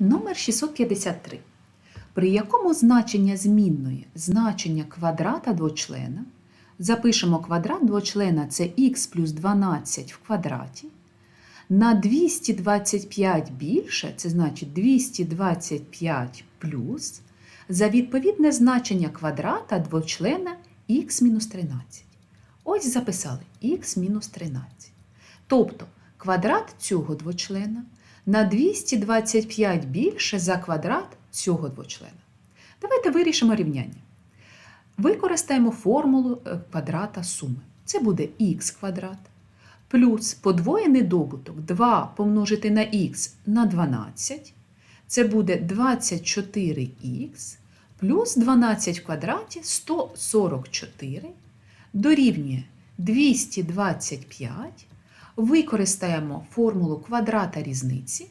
Номер 653. При якому значення змінної значення квадрата двочлена запишемо квадрат двочлена це х плюс 12 в квадраті. На 225 більше, це значить 225 плюс, за відповідне значення квадрата двочлена х-13. Ось записали х-13. Тобто квадрат цього двочлена на 225 більше за квадрат цього двочлена. Давайте вирішимо рівняння. Використаємо формулу е, квадрата суми. Це буде х квадрат плюс подвоєний добуток 2 помножити на х на 12. Це буде 24х плюс 12 в квадраті 144 дорівнює 225. Використаємо формулу квадрата різниці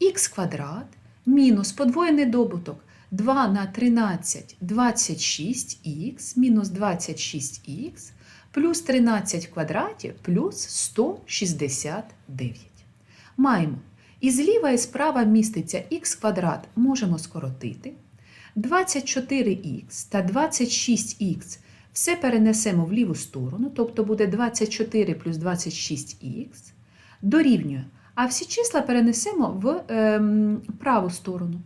х квадрат мінус подвоєний добуток 2 на 13 26х мінус 26х плюс 13 в квадраті плюс 169. Маємо і зліва і справа міститься х квадрат можемо скоротити. 24х та 26х все перенесемо в ліву сторону, тобто буде 24 плюс 26х, дорівнює, а всі числа перенесемо в ем, праву сторону.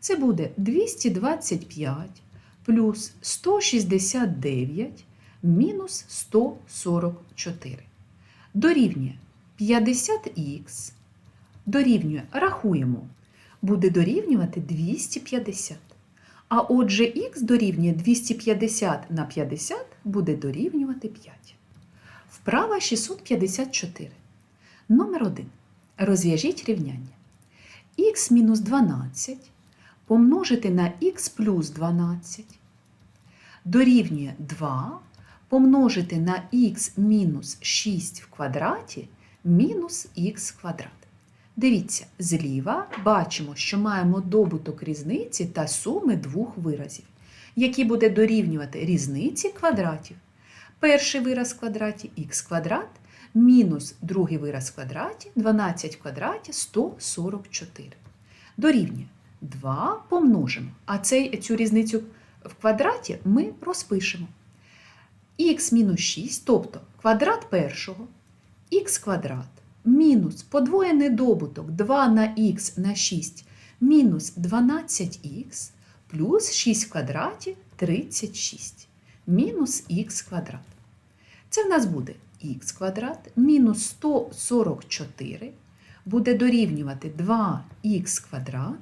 Це буде 225 плюс 169 мінус 144. Дорівнює 50х, дорівнює, рахуємо, буде дорівнювати 250. А отже, х дорівнює 250 на 50 буде дорівнювати 5. Вправа 654. Номер 1. Розв'яжіть рівняння. х мінус 12 помножити на х плюс 12 дорівнює 2 помножити на х мінус 6 в квадраті мінус х квадрат. Дивіться, зліва бачимо, що маємо добуток різниці та суми двох виразів, які буде дорівнювати різниці квадратів. Перший вираз в квадраті х квадрат мінус другий вираз в квадраті 12 в квадраті 144. Дорівнює 2 помножимо, а цей, цю різницю в квадраті ми розпишемо. х мінус 6, тобто квадрат першого, х квадрат мінус подвоєний добуток 2 на х на 6 мінус 12х плюс 6 в квадраті 36 мінус х квадрат. Це в нас буде х квадрат мінус 144 буде дорівнювати 2х квадрат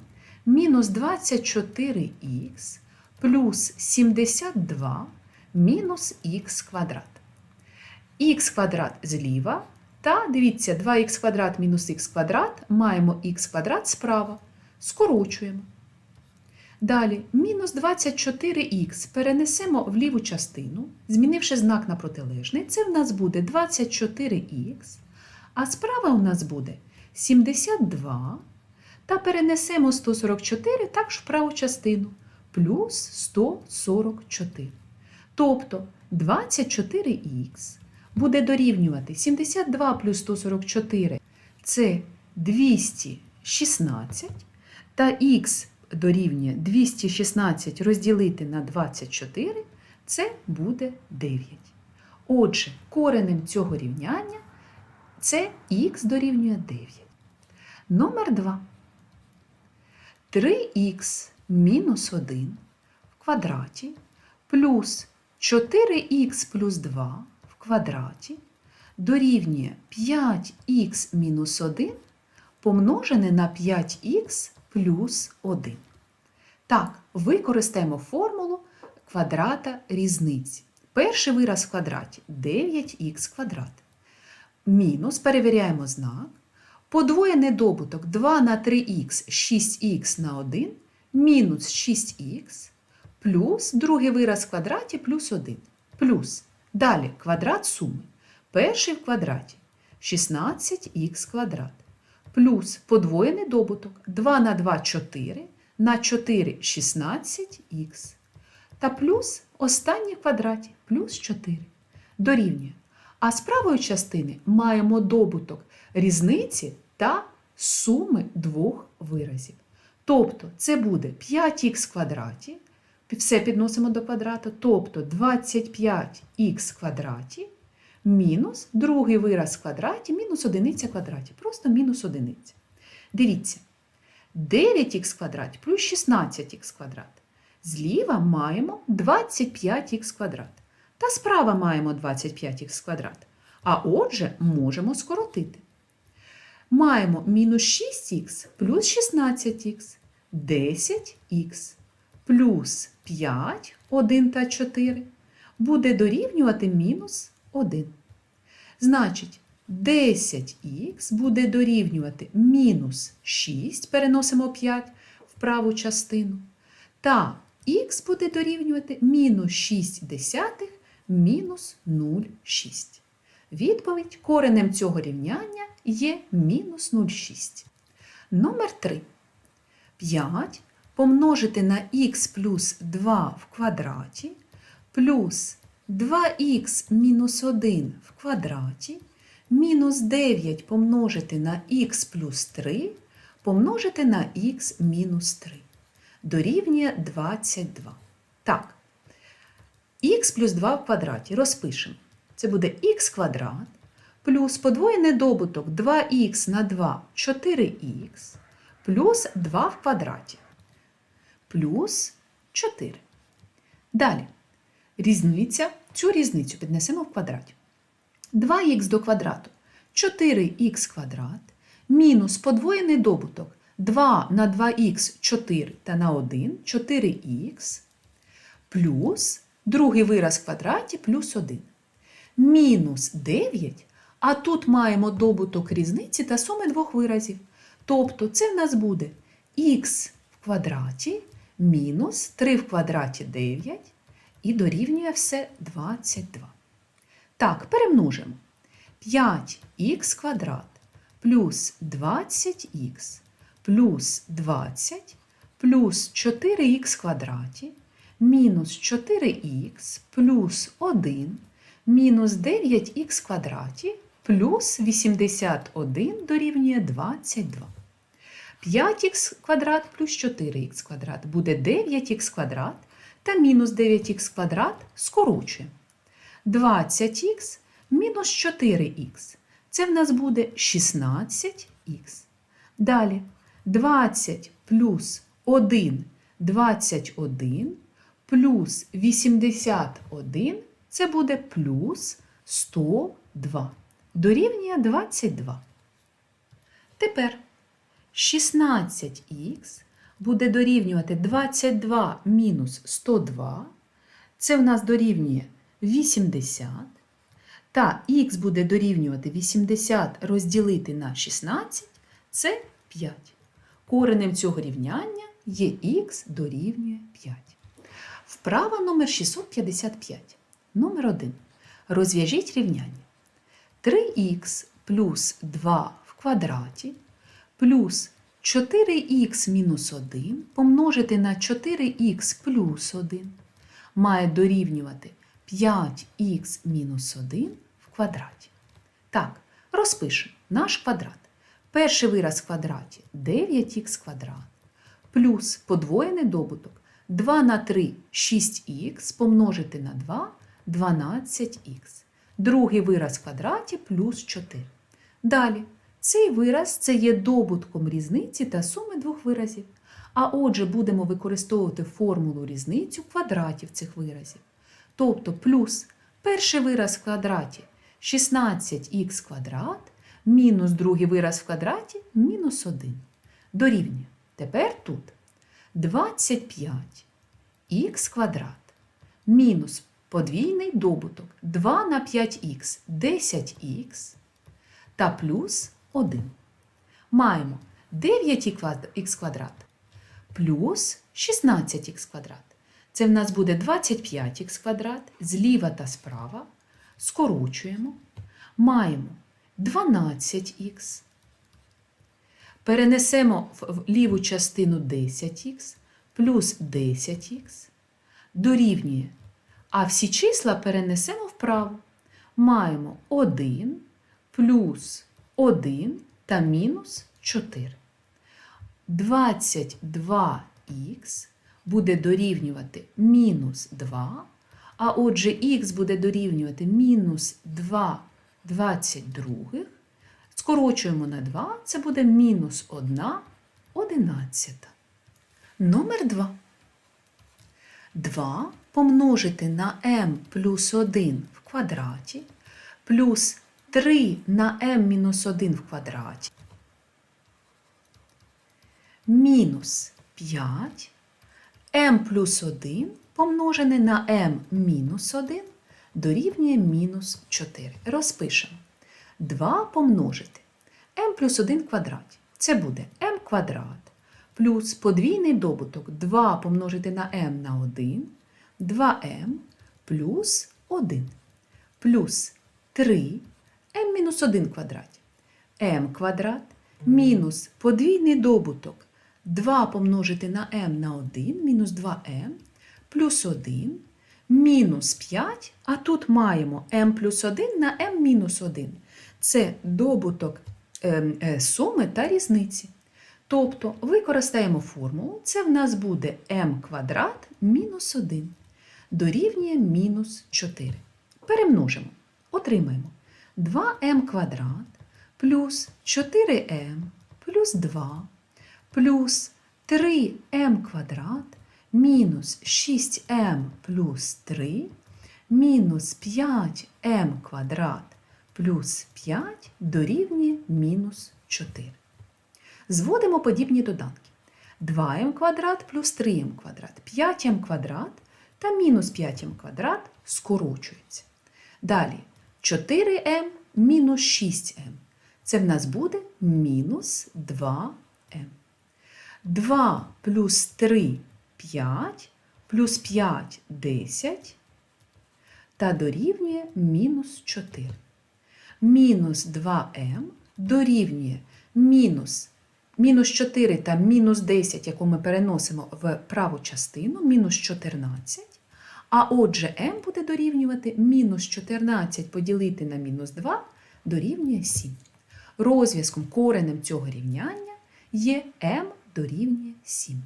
мінус 24х плюс 72 мінус х квадрат. х квадрат зліва та дивіться, 2х квадрат мінус х квадрат маємо х квадрат справа. Скорочуємо. Далі, мінус 24х перенесемо в ліву частину, змінивши знак на протилежний. Це в нас буде 24х, а справа у нас буде 72. Та перенесемо 144 також в праву частину, плюс 144. Тобто 24х буде дорівнювати 72 плюс 144 це 216, та х дорівнює 216 розділити на 24 це буде 9. Отже, коренем цього рівняння це х дорівнює 9. Номер 2. 3х мінус 1 в квадраті плюс 4х плюс 2 в квадраті дорівнює 5х мінус 1 помножене на 5х плюс 1. Так, використаємо формулу квадрата різниці. Перший вираз в квадраті 9х квадрат. Мінус, перевіряємо знак. Подвоєний добуток 2 на 3х 6х на 1 мінус 6х плюс другий вираз в квадраті плюс 1. Плюс. Далі квадрат суми. Перший в квадраті 16х квадрат. Плюс подвоєний добуток 2 на 2 4 на 4 16х. Та плюс останній в квадраті плюс 4. Дорівнює. А з правої частини маємо добуток різниці та суми двох виразів. Тобто це буде 5х в квадраті, все підносимо до квадрату, тобто 25х в квадраті мінус другий вираз в квадраті, мінус одиниця квадраті. Просто мінус одиниця. Дивіться, 9х в квадраті плюс 16х квадрат. Зліва маємо 25х квадрат. Та справа маємо 25х квадрат. А отже, можемо скоротити. Маємо мінус 6х плюс 16х, 10х плюс 5, 1 та 4 буде дорівнювати мінус 1. Значить, 10х буде дорівнювати мінус 6, переносимо 5 в праву частину. Та х буде дорівнювати мінус 6 десятих мінус 0,6. Відповідь коренем цього рівняння є мінус 0,6. Номер 3. 5 помножити на х плюс 2 в квадраті плюс 2х мінус 1 в квадраті мінус 9 помножити на х плюс 3 помножити на х мінус 3 дорівнює 22. Так, х плюс 2 в квадраті розпишемо. Це буде х квадрат плюс подвоєний добуток 2х на 2 4х плюс 2 в квадраті плюс 4. Далі. Різниця, цю різницю піднесемо в квадраті. 2х до квадрату 4х квадрат мінус подвоєний добуток 2 на 2х 4 та на 1 4х плюс другий вираз в квадраті плюс 1. Мінус 9, а тут маємо добуток різниці та суми двох виразів. Тобто це в нас буде х в квадраті мінус 3 в квадраті 9 і дорівнює все 22. Так, перемножимо. 5х квадрат плюс 20х плюс 20 плюс 4х квадраті мінус 4х плюс 1 мінус 9х квадраті плюс 81 дорівнює 22. 5х квадрат плюс 4х квадрат буде 9х квадрат та мінус 9х квадрат скорочуємо. 20х мінус 4х. Це в нас буде 16х. Далі 20 плюс 1 21 плюс 81 це буде плюс 102. Дорівнює 22. Тепер 16х буде дорівнювати 22 мінус 102. Це в нас дорівнює 80. Та х буде дорівнювати 80 розділити на 16 це 5. Коренем цього рівняння є х дорівнює 5. Вправа номер 655. Номер 1. Розв'яжіть рівняння. 3х плюс 2 в квадраті плюс 4х мінус 1 помножити на 4х плюс 1 має дорівнювати 5х мінус 1 в квадраті. Так, розпишемо наш квадрат. Перший вираз в квадраті 9х квадрат плюс подвоєний добуток 2 на 3 6х помножити на 2 12х. Другий вираз в квадраті плюс 4. Далі, цей вираз це є добутком різниці та суми двох виразів. А отже, будемо використовувати формулу різницю квадратів цих виразів. Тобто плюс перший вираз в квадраті 16х квадрат мінус другий вираз в квадраті мінус 1. Дорівнює. Тепер тут 25х квадрат мінус подвійний добуток 2 на 5х 10х та плюс 1. Маємо 9х квадрат плюс 16х квадрат. Це в нас буде 25х квадрат зліва та справа. Скорочуємо. Маємо 12х. Перенесемо в ліву частину 10х плюс 10х дорівнює. А всі числа перенесемо вправо. Маємо 1 плюс 1 та мінус 4. 22х буде дорівнювати мінус 2, а отже х буде дорівнювати мінус 2 22. Скорочуємо на 2, це буде мінус 1 одинадцята. Номер 2. 2 помножити на m плюс 1 в квадраті плюс 3 на m мінус 1 в квадраті мінус 5 m плюс 1 помножене на m мінус 1 дорівнює мінус 4. Розпишемо. 2 помножити m плюс 1 в квадраті. Це буде m квадрат плюс подвійний добуток 2 помножити на m на 1, 2m плюс 1 плюс 3 m мінус 1 в квадраті. m квадрат мінус подвійний добуток 2 помножити на m на 1 мінус 2m плюс 1 мінус 5, а тут маємо m плюс 1 на m мінус 1. Це добуток ем, е, суми та різниці. Тобто використаємо формулу, це в нас буде m квадрат мінус 1 дорівнює мінус 4. Перемножимо, отримаємо 2m квадрат плюс 4m плюс 2 плюс 3m квадрат мінус 6m плюс 3 мінус 5m квадрат плюс 5 дорівнює мінус 4. Зводимо подібні доданки. 2m квадрат плюс 3m квадрат, 5m квадрат та мінус 5m квадрат скорочуються. Далі 4m мінус 6m. Це в нас буде мінус 2m. 2 плюс 3 5, плюс 5 10 та дорівнює мінус 4. Мінус 2m дорівнює мінус мінус 4 та мінус 10, яку ми переносимо в праву частину, мінус 14. А отже, m буде дорівнювати мінус 14 поділити на мінус 2 дорівнює 7. Розв'язком коренем цього рівняння є m дорівнює 7.